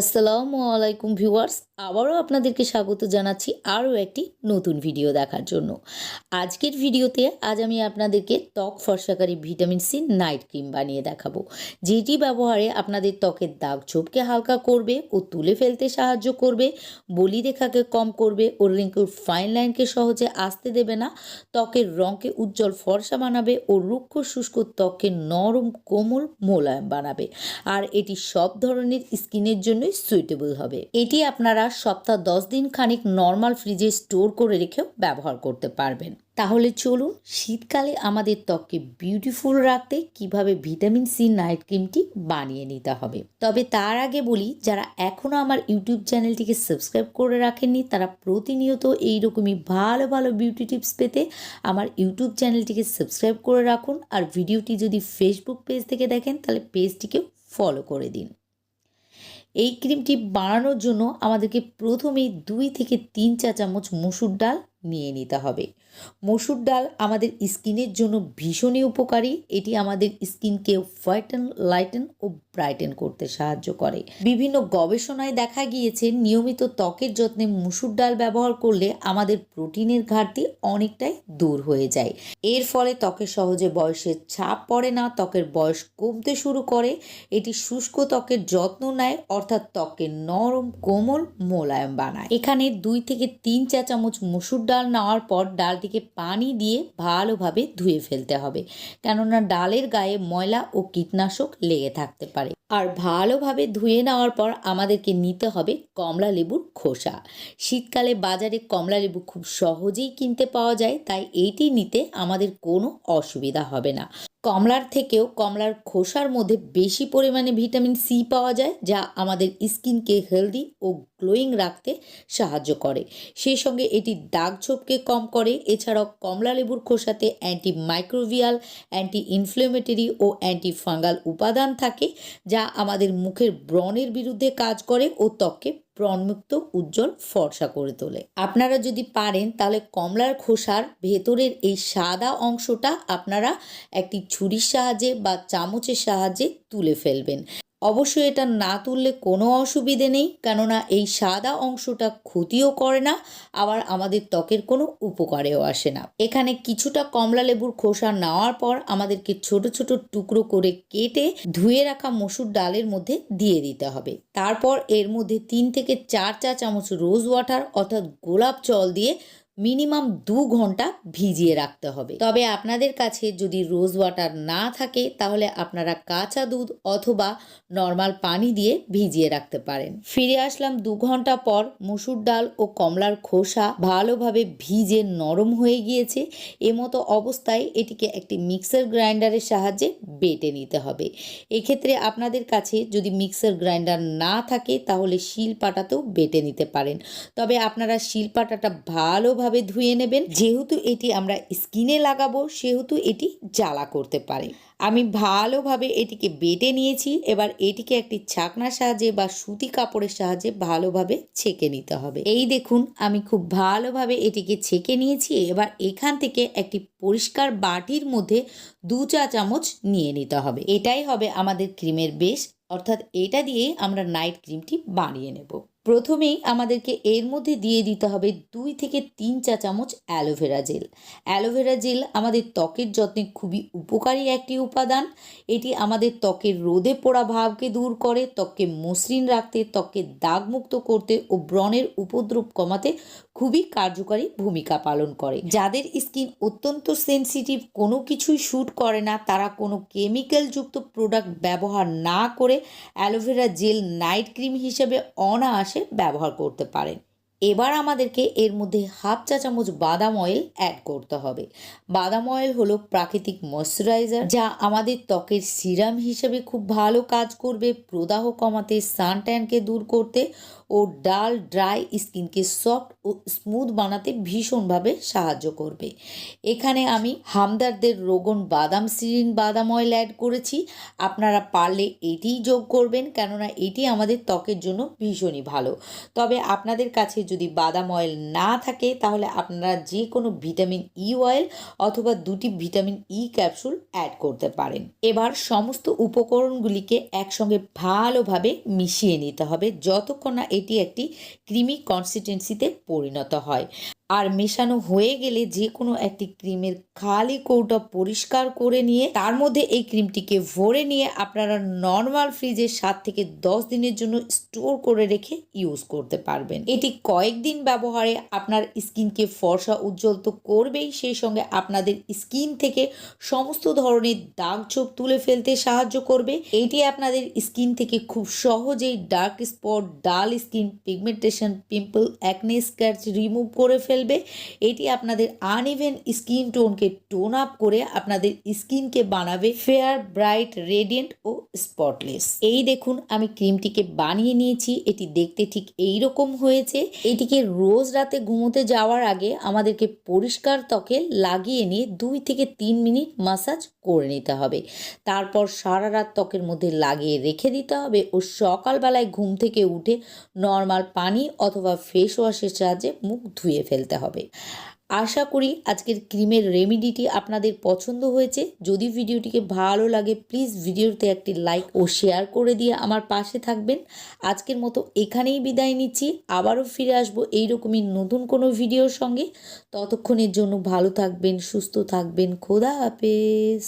আসসালামু আলাইকুম ভিউয়ার্স, আবারও আপনাদেরকে স্বাগত জানাচ্ছি আরও একটি নতুন ভিডিও দেখার জন্য। আজকের ভিডিওতে আজ আমি আপনাদেরকে ত্বক ফর্সাকারী ভিটামিন সি নাইট ক্রিম বানিয়ে দেখাবো, যেটি ব্যবহারে আপনাদের ত্বকের দাগ ছোপকে হালকা করবে ও তুলে ফেলতে সাহায্য করবে বলি রেখাকে কম করবে ও রিঙ্কুর ফাইন লাইনকে সহজে আসতে দেবে না, ত্বকের রঙকে উজ্জ্বল ফর্সা বানাবে ও রুক্ষ শুষ্ক ত্বককে নরম কোমল মোলায়েম বানাবে। আর এটি সব ধরনের স্কিনের জন্যই সুইটেবল হবে। এটি আপনারা সপ্তাহ দশ দিন খানিক নর্মাল ফ্রিজে স্টোর করে রেখেও ব্যবহার করতে পারবেন। তাহলে চলুন শীতকালে আমাদের ত্বককে বিউটিফুল রাখতে কীভাবে ভিটামিন সি নাইট ক্রিমটি বানিয়ে নিতে হবে। তবে তার আগে বলি, যারা এখনও আমার ইউটিউব চ্যানেলটিকে সাবস্ক্রাইব করে রাখেননি, তারা প্রতিনিয়ত এইরকমই ভালো ভালো বিউটি টিপস পেতে আমার ইউটিউব চ্যানেলটিকে সাবস্ক্রাইব করে রাখুন। আর ভিডিওটি যদি ফেসবুক পেজ থেকে দেখেন, তাহলে পেজটিকেও ফলো করে দিন। এই ক্রিমটি বানানোর জন্য আমাদেরকে প্রথমেই দুই থেকে তিন চা চামচ মুসুর ডাল নিয়ে নিতে হবে। মসুর ডাল আমাদের স্কিনের জন্য ভীষণই উপকারী। এটি আমাদের স্কিনকে হোয়াইটেন লাইটেন ও ব্রাইটেন করতে সাহায্য করে। বিভিন্ন গবেষণায় দেখা গিয়েছে, নিয়মিত ত্বকের যত্নে মসুর ডাল ব্যবহার করলে আমাদের প্রোটিনের ঘাটতি অনেকটাই দূর হয়ে যায়। এর ফলে ত্বকে সহজে বয়সের ছাপ পড়ে না, ত্বকের বয়স কমতে শুরু করে। এটি শুষ্ক ত্বকের যত্ন নেয়, অর্থাৎ ত্বকে নরম কোমল মোলায়েম বানায়। এখানে দুই থেকে তিন চা চামচ মসুর ডাল নেওয়ার পর ডালটিকে পানি দিয়ে ভালোভাবে ধুয়ে ফেলতে হবে। কেননা ডালের গায়ে ময়লা ও কীটনাশক লেগে থাকতে পারে। আর ভালোভাবে ধুয়ে নেওয়ার পর আমাদেরকে নিতে হবে কমলা লেবুর খোসা। শীতকালে বাজারে কমলা লেবু খুব সহজেই কিনতে পাওয়া যায়, তাই এইটি নিতে আমাদের কোনো অসুবিধা হবে না। কমলার থেকেও কমলার খোসার মধ্যে বেশি পরিমাণে ভিটামিন সি পাওয়া যায়, যা আমাদের স্কিনকে হেলদি ও গ্লোয়িং রাখতে সাহায্য করে। সেই সঙ্গে এটি দাগ ছোপকে কম করে। এছাড়াও কমলা লেবুর খোসাতে অ্যান্টি মাইক্রোভিয়াল অ্যান্টি ইনফ্লেমেটরি ও অ্যান্টি ফাঙ্গাল উপাদান থাকে, যা আমাদের মুখের ব্রণের বিরুদ্ধে কাজ করে ও ত্বককে ব্রণমুক্ত উজ্জ্বল ফর্সা করে তোলে। আপনারা যদি পারেন, তাহলে কমলার খোসার ভেতরের এই সাদা অংশটা আপনারা একটি ছুরির সাহায্যে বা চামচের সাহায্যে তুলে ফেলবেন। অবশ্যই এটা না তুললে কোনো অসুবিধে নেই। কেননা এই সাদা অংশটা ক্ষতিও করে না, আবার আমাদের ত্বকের কোনো উপকারেও আসে না। এখানে কিছুটা কমলা লেবুর খোসা নেওয়ার পর আমাদেরকে ছোট ছোট টুকরো করে কেটে ধুয়ে রাখা মসুর ডালের মধ্যে দিয়ে দিতে হবে। তারপর এর মধ্যে তিন থেকে চার চা চামচ রোজ ওয়াটার অর্থাৎ গোলাপ জল দিয়ে মিনিমাম দু ঘণ্টা ভিজিয়ে রাখতে হবে। তবে আপনাদের কাছে যদি রোজ ওয়াটার না থাকে, তাহলে আপনারা কাঁচা দুধ অথবা নর্মাল পানি দিয়ে ভিজিয়ে রাখতে পারেন। ফিরে আসলাম দু ঘণ্টা পর মুসুর ডাল ও কমলার খোসা ভালোভাবে ভিজে নরম হয়ে গিয়েছে। এমতো অবস্থায় এটিকে একটি মিক্সার গ্রাইন্ডারের সাহায্যে বেটে নিতে হবে। এক্ষেত্রে আপনাদের কাছে যদি মিক্সার গ্রাইন্ডার না থাকে, তাহলে শিল পাটাতেও বেটে নিতে পারেন। তবে আপনারা শিল পাটাটা ভালোভাবে ভাবে ধুয়ে নেবেন? যেহেতু এটি আমরা স্কিনে লাগাবো সেহেতু এটি জ্বালা করতে পারে। আমি ভালোভাবে এটিকে বেটে নিয়েছি। এবার এটিকে একটি ছাকনার সাহায্যে বা সুতি কাপড়ের সাহায্যে ভালোভাবে ছেঁকে নিতে হবে। এই দেখুন আমি খুব ভালোভাবে এটিকে ছেঁকে নিয়েছি। এবার এখান থেকে একটি পরিষ্কার বাটির মধ্যে দু চা চামচ নিয়ে নিতে হবে। এটাই হবে আমাদের ক্রিমের বেশ। অর্থাৎ এটা দিয়েই আমরা নাইট ক্রিমটি বানিয়ে নেব। প্রথমেই আমাদেরকে এর মধ্যে দিয়ে দিতে হবে দুই থেকে তিন চা চামচ অ্যালোভেরা জেল অ্যালোভেরা জেল আমাদের ত্বকের যত্নে খুবই উপকারী একটি উপাদান। এটি আমাদের ত্বকের রোদে পোড়া ভাবকে দূর করে, ত্বককে মসৃণ রাখতে, ত্বককে দাগমুক্ত করতে ও ব্রণের উপদ্রব কমাতে খুবই কার্যকারী ভূমিকা পালন করে। যাদের স্কিন অত্যন্ত সেন্সিটিভ কোনো কিছুই শ্যুট করে না, তারা কোনো কেমিক্যালযুক্ত প্রোডাক্ট ব্যবহার না করে অ্যালোভেরা জেল নাইট ক্রিম হিসেবে অনায়াসে ব্যবহার করতে পারেন। এবার আমাদেরকে এর মধ্যে হাফ চা চামচ বাদাম অয়েল অ্যাড করতে হবে। বাদাম অয়েল হলো প্রাকৃতিক ময়শ্চারাইজার যা আমাদের ত্বকের সিরাম হিসেবে খুব ভালো কাজ করবে, প্রদাহ কমাতে সান ট্যানকে দূর করতে ও ডাল ড্রাই স্কিনকে সফট ও স্মুথ বানাতে ভীষণভাবে সাহায্য করবে। এখানে আমি হামদারদের রোগন বাদাম সিরিন বাদাম অয়েল অ্যাড করেছি। আপনারা পারলে এটিই যোগ করবেন, কেননা এটি আমাদের ত্বকের জন্য ভীষণই ভালো। তবে আপনাদের কাছে যদি বাদাম অয়েল না থাকে, তাহলে আপনারা যে কোনো ভিটামিন ই অয়েল অথবা দুটি ভিটামিন ই ক্যাপসুল অ্যাড করতে পারেন। এবার সমস্ত উপকরণগুলিকে একসঙ্গে ভালোভাবে মিশিয়ে নিতে হবে, যতক্ষণ না এটি একটি ক্রিমি কনসিস্টেন্সিতে পরিণত হয়। আর মেশানো হয়ে গেলে যে কোনো একটি ক্রিমের খালি কৌটা পরিষ্কার করে নিয়ে তার মধ্যে এই ক্রিমটিকে ভরে নিয়ে আপনারা নর্মাল ফ্রিজে সাত থেকে দশ দিনের জন্য স্টোর করে রেখে ইউজ করতে পারবেন। এটি কয়েকদিন ব্যবহারে আপনার স্কিনকে ফর্সা উজ্জ্বল তো করবেই, সেই সঙ্গে আপনাদের স্কিন থেকে সমস্ত ধরনের দাগ ছোপ তুলে ফেলতে সাহায্য করবে। এটি আপনাদের স্কিন থেকে খুব সহজেই dark spot, dull skin, pigmentation, pimple, acne scratch remove করে ফেলবে। এটি আপনাদের আনইভেন স্কিন টোনকে টোন আপ করে আপনাদের স্কিনকে বানাবে ফেয়ার ব্রাইট রেডিয়েন্ট ও স্পটলেস এই দেখুন, আমি ক্রিমটিকে বানিয়ে নিয়েছি। এটি দেখতে ঠিক এই রকম হয়েছে। এটিকে রোজ রাতে ঘুমোতে যাওয়ার আগে আমাদেরকে পরিষ্কার ত্বকে লাগিয়ে নিয়ে দুই থেকে তিন মিনিট মাসাজ করে নিতে হবে। তারপর সারা রাত ত্বকের মধ্যে লাগিয়ে রেখে দিতে হবে ও সকালবেলায় ঘুম থেকে উঠে নর্মাল পানি অথবা ফেস ওয়াশের সাহায্যে মুখ ধুয়ে ফেলতে হবে। আশা করি আজকের ক্রিমের রেমিডিটি আপনাদের পছন্দ হয়েছে। যদি ভিডিওটিকে ভালো লাগে প্লিজ ভিডিওতে একটি লাইক ও শেয়ার করে দিয়ে আমার পাশে থাকবেন। আজকের মতো এখানেই বিদায় নিচ্ছি। আবারও ফিরে আসব এইরকমই নতুন কোনো ভিডিওর সঙ্গে। ততক্ষণের জন্য ভালো থাকবেন, সুস্থ থাকবেন। খোদা হাফেজ।